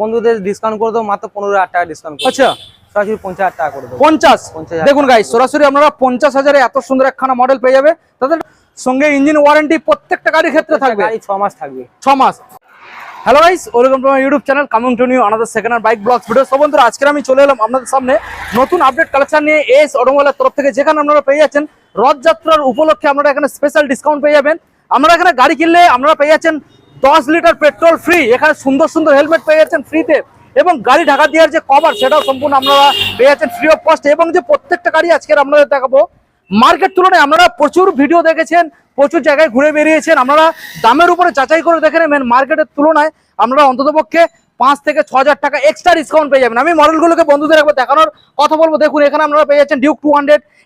বন্ধুদের ডিসকাউন্ট করে দেবো মাত্র পনেরো হাজার টাকা ডিসকাউন্ট আচ্ছা। সরাসরি পঞ্চাশ হাজার টাকা করে দেবো পঞ্চাশ? দেখুন গাই সরাসরি আপনারা পঞ্চাশ হাজারে এত সুন্দর একখানা মডেল পেয়ে যাবে। তাদের সঙ্গে ইঞ্জিন ওয়ারেন্টি প্রত্যেকটা গাড়ির ক্ষেত্রে থাকবে। ছ মাস থাকবে। ছ মাস। Hello guys welcome to my YouTube channel coming to new another second hand bike blogs video সব বন্ধুরা আজকে আমি চলে এলাম আপনাদের সামনে নতুন আপডেট কালেকশন নিয়ে এস অটোমোবাইলের তরফ থেকে। যেখানে আপনারা পেয়ে যাচ্ছেন রথযাত্রার উপলক্ষে আপনারা এখানে স্পেশাল ডিসকাউন্ট পেয়ে যাবেন। আপনারা এখানে গাড়ি কিনলে আপনারা পেয়ে যাচ্ছেন দশ লিটার পেট্রোল ফ্রি এখানে সুন্দর সুন্দর হেলমেট পেয়ে যাচ্ছেন ফ্রিতে এবং গাড়ি ঢাকা দেওয়ার যে কভার সেটাও সম্পূর্ণ আপনারা পেয়ে যাচ্ছেন ফ্রি অফ কস্ট এবং যে প্রত্যেকটা গাড়ি আজকের আপনাদের দেখাবো মার্কেট তুলনায় আপনারা প্রচুর ভিডিও দেখেছেন, প্রচুর জায়গায় ঘুরে বেরিয়েছেন। আপনারা দামের উপরে যাচাই করে দেখে নেবেন মার্কেটের তুলনায়। আপনারা অন্ততপক্ষে পাঁচ থেকে ছ হাজার টাকা এক্সট্রা ডিসকাউন্ট পেয়ে যাবেন। আমি মডেলগুলোকে বন্ধুদের একবার দেখানোর কথা বলব। দেখুন, এখানে আপনারা পেয়ে যাচ্ছেন ডিউক টু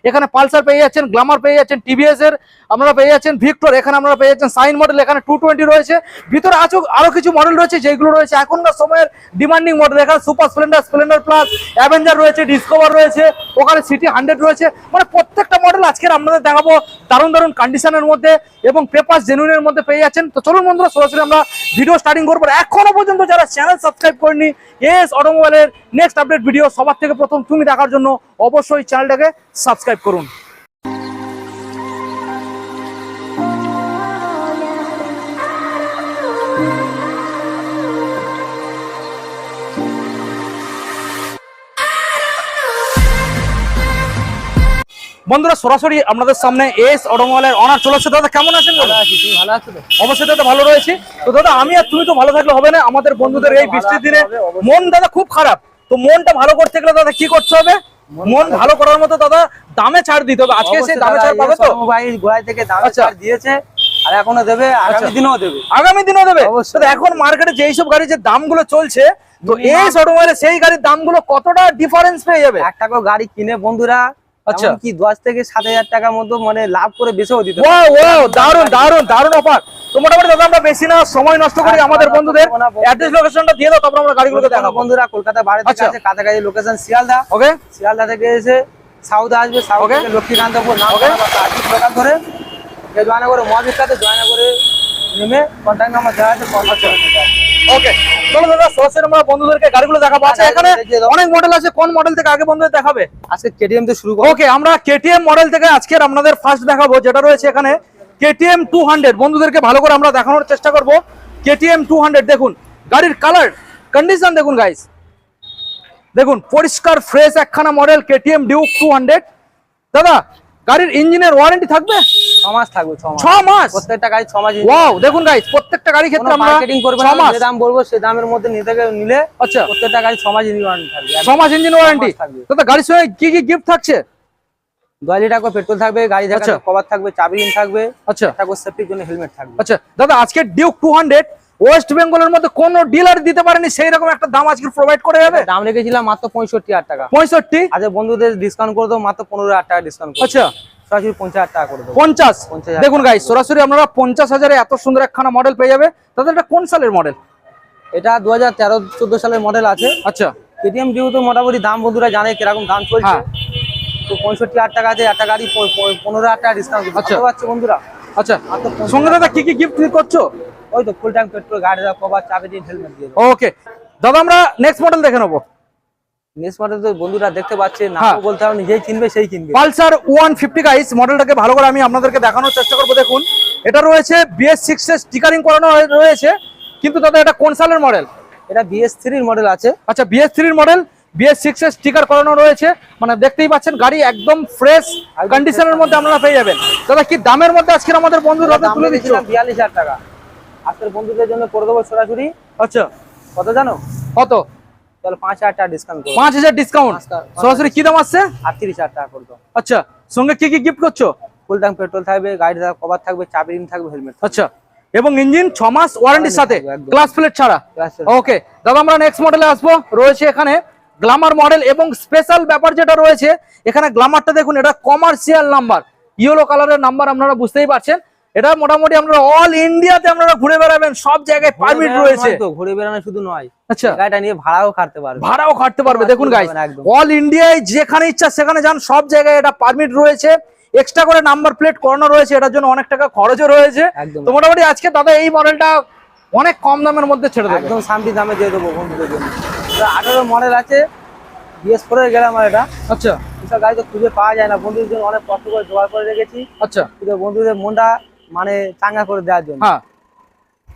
এখানে পালসার পেয়ে যাচ্ছেন গ্লামার পেয়ে যাচ্ছেন টিভিএস এর আপনারা পেয়ে যাচ্ছেন ভিক্টর এখানে আপনারা পেয়ে যাচ্ছেন সাইন মডেল এখানে টু রয়েছে। ভিতরে আছো আরও কিছু মডেল রয়েছে, যেগুলো রয়েছে এখনকার সময়ের ডিমান্ডিং মডেল এখানে super Splendor Splendor plus Avenger রয়েছে ডিসকভার রয়েছে, ওখানে সিটি হান্ড্রেড রয়েছে। মানে প্রত্যেকটা মডেল আজকের আপনাদের দেখাবো, দারুণ দারুণ কন্ডিশনের মধ্যে। এবং পেপার জেনুইনের মধ্যে পেয়ে যাচ্ছেন। তো চলুন বন্ধুরা, সরাসরি আমরা ভিডিও স্টার্টিং করব। এখনও পর্যন্ত যারা চ্যানেল সাবস্ক্রাইব করেনি এস অটোমোবাইলের নেক্সট আপডেট ভিডিও সবার থেকে প্রথম তুমি দেখার জন্য অবশ্যই চ্যানেলটাকে সাবস্ক্রাইব করুন। বন্ধুরা সরাসরি আপনাদের সামনে এস অটোমোবাইলের অনার চলে আসছে দাদা কেমন আছেন ভালো আছি আছো অবশ্যই দাদা ভালো রয়েছে। তো দাদা আমি আর তুমি তো ভালো থাকলে হবে না। আমাদের বন্ধুদের এই বৃষ্টির দিনে মন দাদা খুব খারাপ। তো মনটা ভালো করতে গেলে দাদা কি করতে হবে? মন ভালো করার মতো দাদা দামে ছাড় দিতে হবে। আজকে সেই দামে ছাড় পাবে তো? মোবাইল গোড়ায় থেকে দামে আচ্ছা। ছাড় দিয়েছে আর এখনও দেবে আগামী আচ্ছা। দিনেও দেবে। আগামী দিনও দেবে? এখন মার্কেটে যেই সব গাড়ি যে দামগুলো চলছে তো এই শোরুমে সেই গাড়ির দামগুলো কতটা ডিফারেন্স পেয়ে যাবে? এক টাকা গাড়ি কিনে বন্ধুরা আচ্ছা। কি দশ থেকে সাত হাজার টাকার মতো মানে লাভ করে বেছেও দিতে ওয়াও ওয়াও দারুণ দারুণ দারুণ অফার তো মোটামুটি দাদা আমরা বেশি না সময় নষ্ট করি আমাদের বন্ধুদের। অ্যাড্রেস লোকেশনটা দিয়ে দাও তারপর আমরা গাড়িগুলোকে দেখাবো বন্ধুরা কলকাতা বাইরে থেকে আচ্ছা। আছে কাছাকাছি লোকেশন শিয়ালদা ওকে শিয়ালদা থেকে এসে সাউথ আসবে সাউথ Okay. থেকে লক্ষ্মীকান্তপুর নাম. দোকান ধরে জয়নগরে মহাবিখ্যাত জয়নগরে নেমে কন্ট্যাক্ট নাম্বার দেওয়া আছে কন্ট্যাক্ট করে নিতে ওকে চলো দাদা সরাসরি আমরা বন্ধুদেরকে গাড়িগুলো দেখাবো। আচ্ছা হ্যাঁ, এখানে অনেক মডেল আছে কোন মডেল থেকে আগে বন্ধুদের দেখাবে? আজকে কেটিএম তো শুরু ওকে আমরা কেটিএম মডেল থেকে আজকের আপনাদের ফার্স্ট দেখাবো যেটা রয়েছে এখানে কেটিএম টু হান্ড্রেড বন্ধুদেরকে ভালো করে আমরা দেখানোর চেষ্টা করব। কেটিএম টু হান্ড্রেড দেখুন গাড়ির কালার কন্ডিশন দেখুন গাইস দেখুন পরিষ্কার ফ্রেশ একখানা model KTM Duke two hundred দাদা গাড়ির ইঞ্জিনের ওয়ারেন্টি থাকবে? ছ মাস থাকবে ছ মাস প্রত্যেকটা গাড়ি ছ মাস ওয়াও দেখুন গাইস প্রত্যেকটা গাড়ি ক্ষেত্রে আমরা মার্কেটিং করবে না যে দাম বলব সে দামের মধ্যে নিতে গেলে নিলে আচ্ছা। প্রত্যেকটা গাড়ি ছ মাস ইঞ্জিন থাকবে। ছ মাস ইঞ্জিন ওয়ারেন্টি থাকবে। দাদা গাড়ির সঙ্গে কি কি গিফট থাকছে? পেট্রোল থাকবে গাড়ি আচ্ছা। কভার থাকবে চাবি থাকবে আচ্ছা। সেফটির জন্য হেলমেট থাকবে। আচ্ছা। দাদা আজকে ডিউক টু হান্ড্রেড ওয়েস্ট বেঙ্গলের মধ্যে কোন ডিলার দিতে পারেনি সেই রকম একটা দাম আজকে প্রোভাইড করে যাবে? দাম রেখেছিলাম মাত্র পঁয়ষট্টি হাজার টাকা। পঁয়ষট্টি? আচ্ছা বন্ধুদের ডিসকাউন্ট করে দেবো মাত্র পনেরো হাজার টাকা ডিসকাউন্ট আচ্ছা। সরাসরি পঞ্চাশ হাজার টাকা করে দেবো। পঞ্চাশ? দেখুন গাই সরাসরি আপনারা পঞ্চাশ হাজারে এত সুন্দর একখানা মডেল পেয়ে যাবে। তাদের এটা কোন সালের মডেল এটা দু হাজার তেরো চোদ্দ সালের মডেল আছে। আচ্ছা। কেটিএম ডিউ তো মোটামুটি দাম বন্ধুরা জানে কীরকম দাম চলছে। হ্যাঁ। তো পঁয়ষট্টি হাজার টাকা আছে একটা গাড়ি পনেরো হাজার টাকা ডিসকাউন্ট আচ্ছা। বন্ধুরা? আচ্ছা। সঙ্গে দাদা কি কি গিফট করছ? ওই তো ফুল ট্যাঙ্ক পেট্রোল গাড়ি কভার চাবি দিন হেলমেট দিয়ে ওকে দাদা আমরা নেক্সট মডেল দেখে নেব। নেক্সট মডেল তো বন্ধুরা দেখতে পাচ্ছে না হ্যাঁ। বলতে হবে নিজেই কিনবে সেই কিনবে। পালসার ওয়ান ফিফটি গাইস মডেলটাকে ভালো করে আমি আপনাদেরকে দেখানোর চেষ্টা করব দেখুন। এটা রয়েছে বিএস সিক্স এর স্টিকারিং করানো রয়েছে কিন্তু দাদা এটা কোন সালের মডেল এটা বিএস থ্রির মডেল আছে। আচ্ছা বিএস থ্রির মডেল বিএস সিক্স এর স্টিকার করানো রয়েছে। মানে দেখতেই পাচ্ছেন গাড়ি একদম ফ্রেশ কন্ডিশনের মধ্যে আপনারা পেয়ে যাবেন। দাদা কি দামের মধ্যে আজকে আমাদের বন্ধুর তুলে বিয়াল্লিশ হাজার টাকা। আজকের বন্ধুদের জন্য করে দেবো সরাসরি। আচ্ছা। কত জানো? কত? তাহলে পাঁচ হাজার টাকা ডিসকাউন্ট পাঁচ হাজার ডিসকাউন্ট সরাসরি কি দাম আসছে? আটত্রিশ হাজার টাকা আচ্ছা সঙ্গে কি কি গিফট করছ? ফুল ট্যাঙ্ক পেট্রোল থাকবে গাড়ি কভার থাকবে চাবি থাকবে হেলমেট আচ্ছা এবং ইঞ্জিন ছ মাস ওয়ারেন্টির সাথে। ক্লাস প্লেট ছাড়া? ওকে দাদা আমরা নেক্সট মডেলে আসব। রয়েছে এখানে গ্লামার মডেল এবং স্পেশাল ব্যাপার যেটা রয়েছে এখানে গ্লামারটা দেখুন এটা কমার্শিয়াল নাম্বার ইয়েলো কালারের নাম্বার আপনারা বুঝতেই পারছেন। এটা মোটামুটি আপনারা অল ইন্ডিয়াতে আপনারা ঘুরে বেড়াবেন সব জায়গায় পারমিট রয়েছে। তো ঘুরে বেড়ানো শুধু নয়। আচ্ছা। গাড়িটা নিয়ে ভাড়াও খাটতে পারবে। ভাড়াও খাটতে পারবে। দেখুন গাইস অল ইন্ডিয়ায় যেখানে ইচ্ছা সেখানে যান সব জায়গায় এটা পারমিট রয়েছে। এক্সট্রা করে নাম্বার প্লেট করানো রয়েছে এটার জন্য অনেক টাকা খরচও রয়েছে। তো মোটামুটি আজকে দাদা এই মডেলটা অনেক কম দামের মধ্যে ছেড়ে দেবে। একদম শান্তি দামে দিয়ে দেবো বন্ধুদের জন্য। আঠারো মডেল আছে। বিএস ফোরের গেলাম এটা। আচ্ছা। গাড়ি তো খুঁজে পাওয়া যায় না। বন্ধুদের জন্য অনেক কষ্ট করে জোগাড় করে রেখেছি। আচ্ছা। বন্ধুদের মনটা মানে চাঙ্গা করে দেওয়ার জন্য। হ্যাঁ।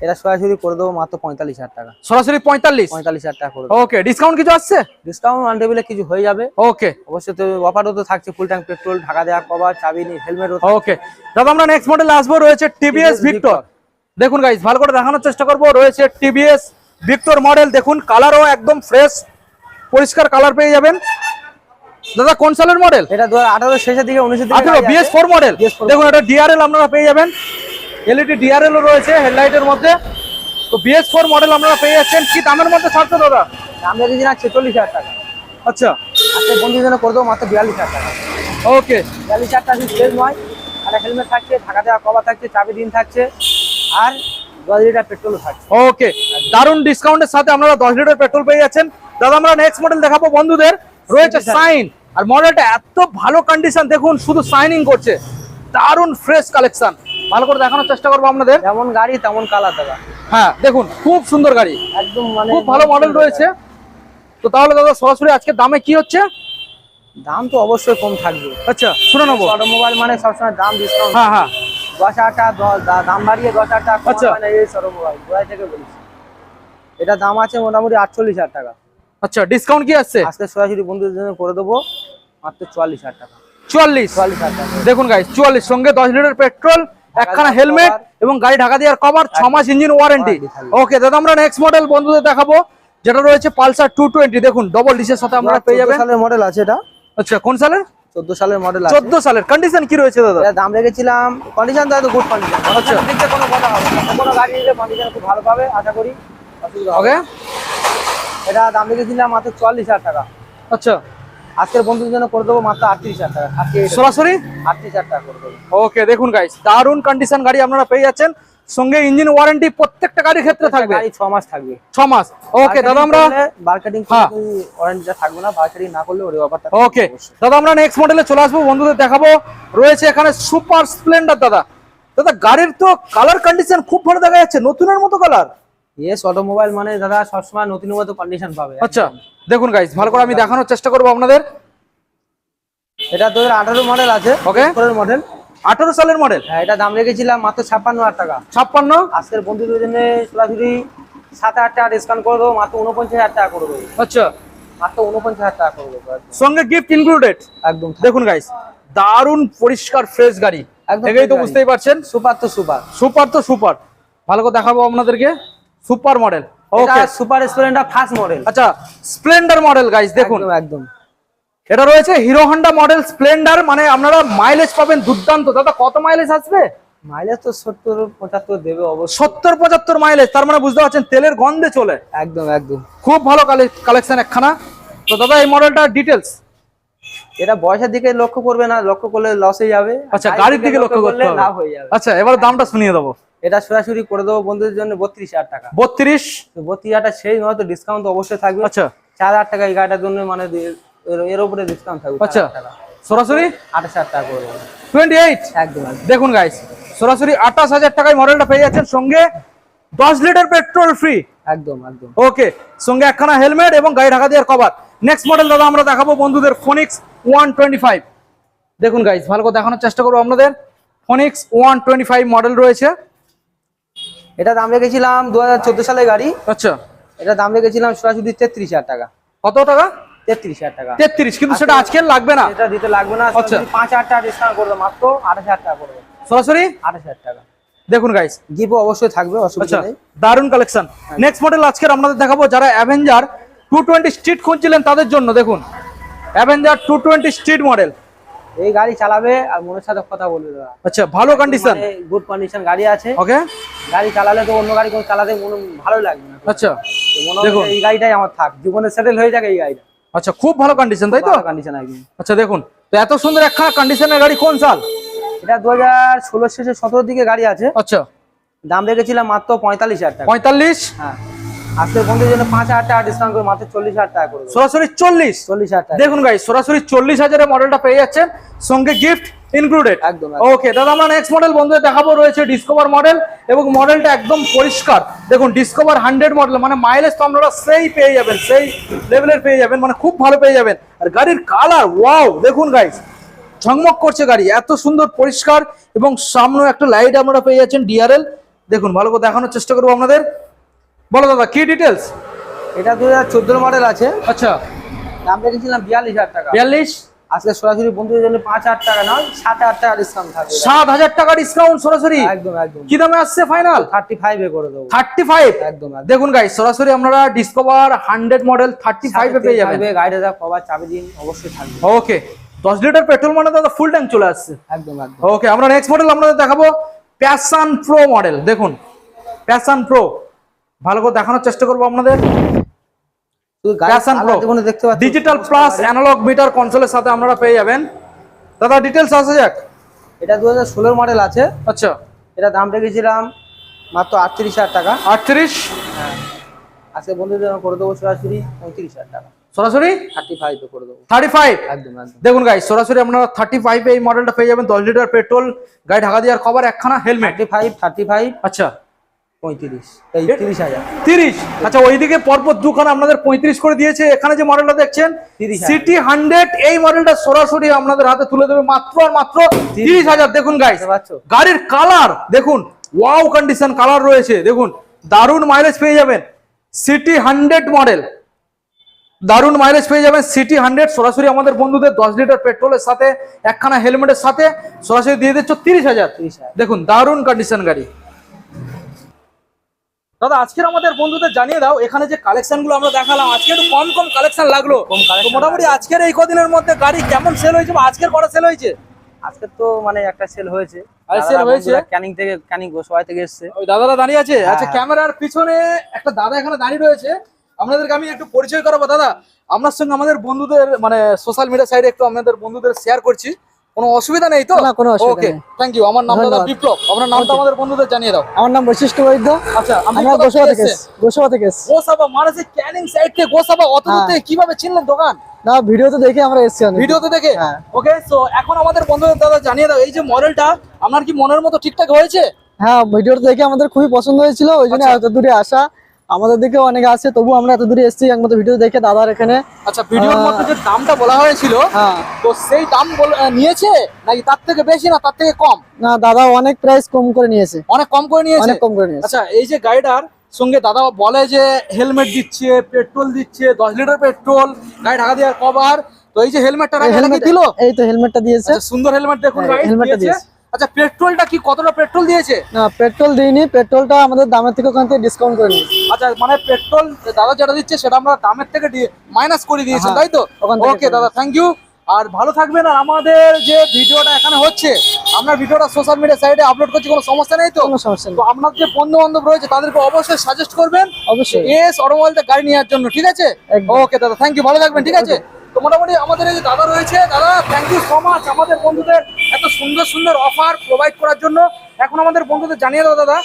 এটা সরাসরি করে দেবো মাত্র পঁয়তাল্লিশ হাজার টাকা। সরাসরি পঁয়তাল্লিশ? পঁয়তাল্লিশ হাজার টাকা করে ওকে ডিসকাউন্ট কিছু আসছে? ডিসকাউন্ট অন টেবিলে কিছু হয়ে যাবে। ওকে অবশ্যই তো অফারও তো থাকছে ফুল ট্যাঙ্ক পেট্রোল ঢাকা দেওয়া কভার চাবি হেলমেটও ওকে দাদা আমরা নেক্সট মডেল আসব রয়েছে টিভিএস ভিক্টর দেখুন গাইস ভালো করে দেখানোর চেষ্টা করব রয়েছে টিভিএস ভিক্টর মডেল দেখুন কালারও একদম ফ্রেশ পরিষ্কার কালার পেয়ে যাবেন। দাদা কোন সালের মডেল এটা দু হাজার আঠারো শেষের দিকে উনিশের দিকে আঠেরো গাড়ি আছে। বিএস ফোর মডেল BS4 দেখুন এটা ডিআরএল আপনারা পেয়ে যাবেন। এলইডি ডিআরএল রয়েছে হেডলাইটের মধ্যে। তো বিএস ফোর মডেল আপনারা পেয়ে যাচ্ছেন। কি দামের মধ্যে ছাড়ছে দাদা? দাম রেখেছি না ছেচল্লিশ হাজার টাকা। আচ্ছা। আজকে বন্ধুদের জন্য করে দেবো মাত্র বিয়াল্লিশ হাজার টাকা। ওকে বিয়াল্লিশ হাজার টাকা সেল নয় আর হেলমেট থাকছে ঢাকা দেওয়া কভার থাকছে চাবি দিন থাকছে আর দশ লিটার পেট্রোল থাকছে। ওকে দারুণ ডিসকাউন্টের সাথে আপনারা দশ লিটার পেট্রোল পেয়ে যাচ্ছেন। দাদা আমরা নেক্সট মডেল দেখাবো বন্ধুদের। রয়েছে সাইন আর মডেলটা এত ভালো কন্ডিশন দেখুন শুধু সাইনিং করছে। দারুণ ফ্রেশ কালেকশন ভালো করে দেখানোর চেষ্টা করব আপনাদের। যেমন গাড়ি তেমন কালার দাদা। হ্যাঁ দেখুন খুব সুন্দর গাড়ি। একদম মানে খুব ভালো মডেল রয়েছে। তো তাহলে দাদা সরাসরি আজকে দামে কি হচ্ছে? দাম তো অবশ্যই কম থাকবে। আচ্ছা শুনে নেব। অটোমোবাইল মানে সবসময় দাম ডিসকাউন্ট হ্যাঁ হ্যাঁ। দশ হাজার টাকা দাম বাড়িয়ে দশ হাজার টাকা আচ্ছা। আচ্ছা এই থেকে বলছি। এটা দাম আছে মোটামুটি আটচল্লিশ হাজার টাকা। আচ্ছা ডিসকাউন্ট কি আসছে আজকে সরাসরি বন্ধুদের জন্য করে দেবো মাত্র চুয়াল্লিশ হাজার টাকা। চুয়াল্লিশ? চুয়াল্লিশ হাজার টাকা। দেখুন গাইস চুয়াল্লিশ সঙ্গে দশ লিটার পেট্রোল একখানা হেলমেট এবং গাড়ি ঢাকা দেওয়ার কভার ছ মাস ইঞ্জিন ওয়ারেন্টি ওকে দাদা আমরা নেক্সট মডেল বন্ধুদের দেখাবো যেটা রয়েছে পালসার টু টোয়েন্টি দেখুন ডবল ডিসের সাথে আপনারা পেয়ে যাবেন। সালের মডেল আছে এটা। আচ্ছা কোন সালের? চোদ্দ সালের মডেল আছে। চোদ্দ সালের। কন্ডিশন কি রয়েছে দাদা? দাম রেখেছিলাম কন্ডিশন তো গুড কন্ডিশন আচ্ছা। থেকে কোনো কথা হবে কোনো গাড়ি নিলে কন্ডিশন খুব ভালো পাবে আশা করি। ওকে। এটা দাম রেখেছিলাম মাত্র চুয়াল্লিশ হাজার টাকা। আচ্ছা। আজকের বন্ধুদের জন্য করে দেবো মাত্র আটত্রিশ হাজার টাকা। সরাসরি? আটত্রিশ হাজার টাকা করে দেবো। ওকে দেখুন গাইস দারুণ কন্ডিশন গাড়ি আপনারা পেয়ে যাচ্ছেন। সঙ্গে ইঞ্জিন ওয়ারেন্টি প্রত্যেকটা গাড়ির ক্ষেত্রে থাকবে। গাড়ি মাস থাকবে। মাস। ওকে দাদা আমরা মার্কেটিং হ্যাঁ। ওয়ারেন্টিটা থাকবে না মার্কেটিং না করলে ওকে দাদা আমরা নেক্সট মডেলে চলে আসব বন্ধুদের দেখাবো। রয়েছে এখানে সুপার স্প্লেন্ডার দাদা। দাদা গাড়ির তো কালার কন্ডিশন খুব ভালো দেখা যাচ্ছে নতুনের মতো কালার ইয়েস অটোমোবাইল মানে দাদা সবসময় নতুন মতো কন্ডিশন পাবে। আচ্ছা দেখুন গাইস ভালো করে আমি দেখানোর চেষ্টা করব আপনাদের। এটা হাজার আঠারো মডেল আছে Okay. মডেল আঠারো সালের মডেল হ্যাঁ এটা দাম রেখেছিলাম মাত্র ছাপ্পান্ন হাজার টাকা। ছাপ্পান্ন? আজকের বন্ধুদের জন্য সরাসরি সাত হাজার টাকা ডিসকাউন্ট করে দেবো মাত্র উনপঞ্চাশ হাজার টাকা করে দেবো। আচ্ছা। মাত্র উনপঞ্চাশ হাজার টাকা করে দেবো। সঙ্গে গিফট ইনক্লুডেড একদম। দেখুন গাইস দারুণ পরিষ্কার ফ্রেশ গাড়ি। একদম তো বুঝতেই পারছেন? সুপার তো সুপার সুপার তো সুপার ভালো করে দেখাবো আপনাদেরকে। Super model. Okay super Splendor first model. আচ্ছা স্প্লেন্ডার মডেল গাইস দেখুন। একদম। এটা রয়েছে হিরো হন্ডা মডেল স্প্লেন্ডার মানে আপনারা মাইলেজ পাবেন দুর্দান্ত। দাদা কত মাইলেজ আসবে? মাইলেজ তো সত্তর পঁচাত্তর দেবে অবশ্যই। সত্তর পঁচাত্তর মাইলেজ তার মানে বুঝতে পারছেন তেলের গন্ধে চলে। একদম একদম। খুব ভালো কালেকশন একখানা। তো দাদা এই মডেলটা ডিটেলস এটা বয়সের দিকে লক্ষ্য করবে না লক্ষ্য করলে লস হয়ে যাবে। আচ্ছা গাড়ির দিকে লক্ষ্য করতে হবে। লাভ হয়ে যাবে। আচ্ছা এবার দামটা শুনিয়ে দেবো। এটা সরাসরি করে দেবো বন্ধুদের জন্য বত্রিশ হাজার টাকা। বত্রিশ? বত্রিশ হাজার সেই নয় তো ডিসকাউন্ট তো অবশ্যই থাকবে। আচ্ছা। চার হাজার টাকা এই গাড়িটার জন্য মানে এর- উপরে ডিসকাউন্ট থাকবে আচ্ছা। সরাসরি? আঠাশ হাজার টাকা করে টোয়েন্টি এইট একদম। একদম দেখুন গাইস সরাসরি আঠাশ হাজার টাকায় মডেলটা পেয়ে যাচ্ছেন সঙ্গে দশ লিটার পেট্রোল ফ্রি একদম একদম। ওকে সঙ্গে একখানা হেলমেট এবং গাড়ি ঢাকা দেওয়ার কভার নেক্সট মডেল দাদা আমরা দেখাবো বন্ধুদের ফোনিক্স ওয়ান টোয়েন্টি ফাইভ দেখুন গাইস ভালো করে দেখানোর চেষ্টা করব আপনাদের। Phoenix one twenty five model রয়েছে। এটা দাম রেখেছিলাম দু হাজার চোদ্দ সালের গাড়ি। আচ্ছা। এটা দাম রেখেছিলাম সরাসরি তেত্রিশ হাজার টাকা। কত টাকা? তেত্রিশ হাজার টাকা। তেত্রিশ কিন্তু সেটা আজকে লাগবে না। এটা দিতে লাগবে না। আচ্ছা। পাঁচ হাজার টাকা ডিসকাউন্ট করবে মাত্র আঠাশ হাজার টাকা করবে সরাসরি আঠাশ হাজার টাকা। দেখুন গাইস গিফটও অবশ্যই থাকবে আচ্ছা অসুবিধা নেই দারুণ কালেকশন নেক্সট মডেল আজকের আপনাদের দেখাবো যারা অ্যাভেঞ্জার টু টোয়েন্টি স্ট্রিট খুঁজছিলেন তাদের জন্য দেখুন। Avenger two twenty street model এই গাড়ি চালাবে আর মনের সাথে কথা বলবে দাদা। আচ্ছা ভালো কন্ডিশন গুড কন্ডিশন গাড়ি আছে। ওকে গাড়ি চালালে তো অন্য গাড়ি কোনো চালাতে মনে ভালো লাগবে না। আচ্ছা। মনে দেখুন। এই গাড়িটাই আমার থাক। জীবনে সেটেল হয়ে যাবে এই গাড়িটা। আচ্ছা খুব ভালো কন্ডিশন তাই তো? কন্ডিশন একদম। আচ্ছা দেখুন। তো এত সুন্দর একখানা কন্ডিশনের গাড়ি কোন সাল? এটা দু হাজার ষোলো শেষে সতেরোর দিকে গাড়ি আছে। আচ্ছা। দাম রেখেছিলাম মাত্র পঁয়তাল্লিশ হাজার টাকা। পঁয়তাল্লিশ? হ্যাঁ। জন্য পাঁচ হাজার টাকা ডিসকাউন্ট করে মাত্র চল্লিশ হাজার টাকা করে সরাসরি চল্লিশ? চল্লিশ হাজার টাকা। দেখুন গাই সরাসরি চল্লিশ হাজারের মডেলটা পেয়ে যাচ্ছেন সঙ্গে গিফট ইনক্লুডেড একদম, ওকে দাদা আমরা নেক্সট মডেল বন্ধুদের দেখাবো রয়েছে ডিসকভার মডেল এবং মডেলটা একদম পরিষ্কার। দেখুন ডিসকভার হান্ড্রেড মডেল মানে মাইলেজ তো আপনারা সেই পেয়ে যাবেন সেই লেভেলের পেয়ে যাবেন মানে খুব ভালো পেয়ে যাবেন। আর গাড়ির কালার ওয়াও দেখুন গাইস ঝকমক করছে গাড়ি এত সুন্দর পরিষ্কার এবং সামনে একটা লাইট আপনারা পেয়ে যাচ্ছেন ডিআরএল দেখুন ভালো করে দেখানোর চেষ্টা করব আপনাদের। বলো দাদা কি ডিটেলস এটা দু হাজার চোদ্দোর মডেল আছে। আচ্ছা। দাম রেখেছিলাম বিয়াল্লিশ হাজার টাকা। বিয়াল্লিশ? আজকে সরাসরি বন্ধুদের জন্য পাঁচ হাজার টাকা নয় সাত হাজার টাকা ডিসকাউন্ট থাকবে। সাত হাজার টাকা ডিসকাউন্ট সরাসরি? একদম একদম। কি দামে আসছে ফাইনাল থার্টি ফাইভে করে দেবো। থার্টি ফাইভ একদম। দেখুন গাই সরাসরি আপনারা ডিসকভার হান্ড্রেড মডেল থার্টি ফাইভে পেয়ে যাবেন। গাড়িটা যা কভার চাবি দিন অবশ্যই থাকবে। ওকে দশ লিটার পেট্রোল মানে দাদা ফুল ট্যাঙ্ক চলে আসছে। একদম একদম। ওকে আমরা নেক্সট মডেল আপনাদের দেখাবো। প্যাশন প্রো মডেল দেখুন। প্যাশন প্রো ভালো করে দেখানোর চেষ্টা করব আপনাদের। ডিজিটাল প্লাস অ্যানালগ মিটার কনসোলের সাথে আপনারা পেয়ে যাবেন। দাদা ডিটেলস আসা যাক? এটা দু হাজার ষোলোর মডেল আছে। আচ্ছা। এটা দাম রেখেছিলাম মাত্র আটত্রিশ হাজার টাকা। আটত্রিশ? আজকে বন্ধুদের করে দেবো সরাসরি পঁয়ত্রিশ হাজার টাকা। সরাসরি? থার্টি ফাইভে করে দেবো। থার্টি ফাইভ একদম। দেখুন গাই সরাসরি আপনারা থার্টি ফাইভ এই মডেলটা পেয়ে যাবেন। দশ লিটার পেট্রোল গাড়ি ঢাকা দেওয়ার কভার একখানা helmet thirty five thirty five আচ্ছা। পঁয়ত্রিশ। এই তিরিশ হাজার। তিরিশ? আচ্ছা ওইদিকে পরপর দুখানা আপনাদের পঁয়ত্রিশ করে দিয়েছে। এখানে যে মডেলটা দেখছেন 30,000 সিটি হান্ড্রেড এই মডেলটা সরাসরি আপনাদের হাতে তুলে দেবে মাত্র আর মাত্র তিরিশ। হাজার। দেখুন গাইস বুঝতে গাড়ির কালার দেখুন ওয়াও কন্ডিশন কালার রয়েছে। দেখুন দারুণ মাইলেজ পেয়ে যাবেন। সিটি হান্ড্রেড মডেল দারুণ মাইলেজ পেয়ে যাবেন। সিটি হান্ড্রেড সরাসরি আমাদের বন্ধুদের দশ লিটার পেট্রোলের সাথে একখানা হেলমেটের সাথে সরাসরি দিয়ে দিচ্ছ তিরিশ হাজার। তিরিশ হাজার। দেখুন দারুণ কন্ডিশন গাড়ি। দাদা আজকের আমাদের বন্ধুদের জানিয়ে দাও এখানে যে কালেকশনগুলো আমরা দেখালাম আজকে একটু কম কম কালেকশন লাগল। মোটামুটি আজকের এই কদিনের মধ্যে গাড়ি কেমন সেল হয়েছে বা আজকের কটা সেল হয়েছে? আজকে তো মানে একটা সেল হয়েছে। sale হয়েছে? ক্যানিং থেকে ক্যানিং গোসবাই থেকে এসছে। ওই দাদারা দাঁড়িয়ে আছে? হ্যাঁ। আচ্ছা ক্যামেরার পিছনে একটা দাদা এখানে দাঁড়িয়ে রয়েছে। আপনাদেরকে আমি একটু পরিচয় করাবো। দাদা আপনার সঙ্গে আমাদের বন্ধুদের মানে সোশ্যাল মিডিয়া সাইডে একটু আমাদের বন্ধুদের শেয়ার করছি। কোনো অসুবিধা নেই তো না, কোনো অসুবিধা ওকে নেই। থ্যাংক ইউ আমার নাম দাদা বিপ্লব আপনার নামটা আমাদের বন্ধুদের জানিয়ে দাও আমার নাম বৈশিষ্ট্য বৈদ্য আচ্ছা আমরা কোথা থেকে। গোসবা থেকে। গোসাবা মানে সেই ক্যানিং সাইড থেকে গোসাবা অত দূর হ্যাঁ। থেকে কীভাবে চিনলেন দোকান না ভিডিও তো দেখে আমরা এসেছি ভিডিওতে দেখে হ্যাঁ। ওকে সো এখন আমাদের বন্ধুদের দাদা জানিয়ে দাও এই যে মডেলটা আপনার কি মনের মতো ঠিকঠাক হয়েছে হ্যাঁ ভিডিওটা দেখে আমাদের খুবই পছন্দ হয়েছিল ওই জন্য আচ্ছা। এত দূরে আসা আমাদের দিকে অনেকে আছে তবু আমরা এত দূরে এসেছি একমাত্র ভিডিও দেখে দাদার এখানে। আচ্ছা ভিডিওর মধ্যে যে দামটা বলা হয়েছিল হ্যাঁ। তো সেই দাম নিয়েছে? নাকি তার থেকে বেশি না তার থেকে কম? না দাদা অনেক প্রাইস কম করে নিয়েছে। অনেক কম করে নিয়েছে? অনেক কম করে নিয়েছে। আচ্ছা এই যে গাড়িটার সঙ্গে দাদা বলে যে হেলমেট দিচ্ছে পেট্রোল দিচ্ছে দশ লিটার পেট্রোল গাড়ি ঢাকা দেওয়ার কভার তো এই যে হেলমেটটা দিল? এই তো হেলমেটটা দিয়েছে। আচ্ছা সুন্দর হেলমেট দেখুন হ্যাঁ, দিয়েছে। দিয়েছে। আচ্ছা পেট্রোলটা কি কতটা পেট্রোল দিয়েছে? না পেট্রোল দিইনি পেট্রোলটা আমাদের দামের থেকে ওখান থেকে ডিসকাউন্ট করে নিয়েছে। আচ্ছা মানে পেট্রোল দাদা যেটা দিচ্ছে সেটা আমরা দামের থেকে মাইনাস করে দিয়েছেন হ্যাঁ, তাই তো? ওকে দাদা থ্যাংক ইউ আর ভালো থাকবেন আর আমাদের যে ভিডিওটা এখানে হচ্ছে আমরা ভিডিওটা সোশ্যাল মিডিয়া সাইডে আপলোড করছি কোনো সমস্যা নেই তো? কোনো সমস্যা তো নেই আপনার যে বন্ধু বান্ধব রয়েছে তাদেরকে অবশ্যই সাজেস্ট করবেন। অবশ্যই। এস অটোমোবাইলতে গাড়ি নেওয়ার জন্য ঠিক আছে? ওকে দাদা থ্যাংক ইউ ভালো থাকবেন ঠিক আছে? তো মোটামুটি আমাদের এই যে দাদা রয়েছে দাদা থ্যাংক ইউ সো মাচ আমাদের বন্ধুদের এত সুন্দর সুন্দর অফার প্রোভাইড করার জন্য। এখন আমাদের বন্ধুদের জানিয়ে দাও দাদা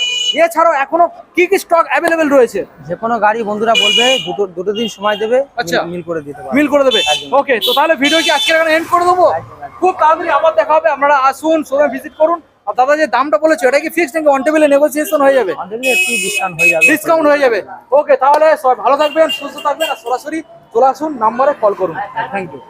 এছাড়াও এখনও কি কি স্টক অ্যাভেলেবেল রয়েছে? যে কোনো গাড়ি বন্ধুরা বলবে দুটো দুটো দিন সময় দেবে আচ্ছা। মিল করে দিতে পারবে। মিল করে দেবে। ওকে তো তাহলে ভিডিও কি আজকে এখানে এন্ড করে দেবো। খুব তাড়াতাড়ি আবার দেখা হবে আপনারা আসুন শোরুমে ভিজিট করুন। আর দাদা যে দামটা বলেছে ওটা কি ফিক্সড নাকি অন টেবিলে নেগোসিয়েশন হয়ে যাবে? একটু ডিসকাউন্ট হয়ে যাবে। ডিসকাউন্ট হয়ে যাবে। ওকে তাহলে সবাই ভালো থাকবেন সুস্থ থাকবেন আর সরাসরি চলে আসুন নাম্বারে কল করুন। Thank you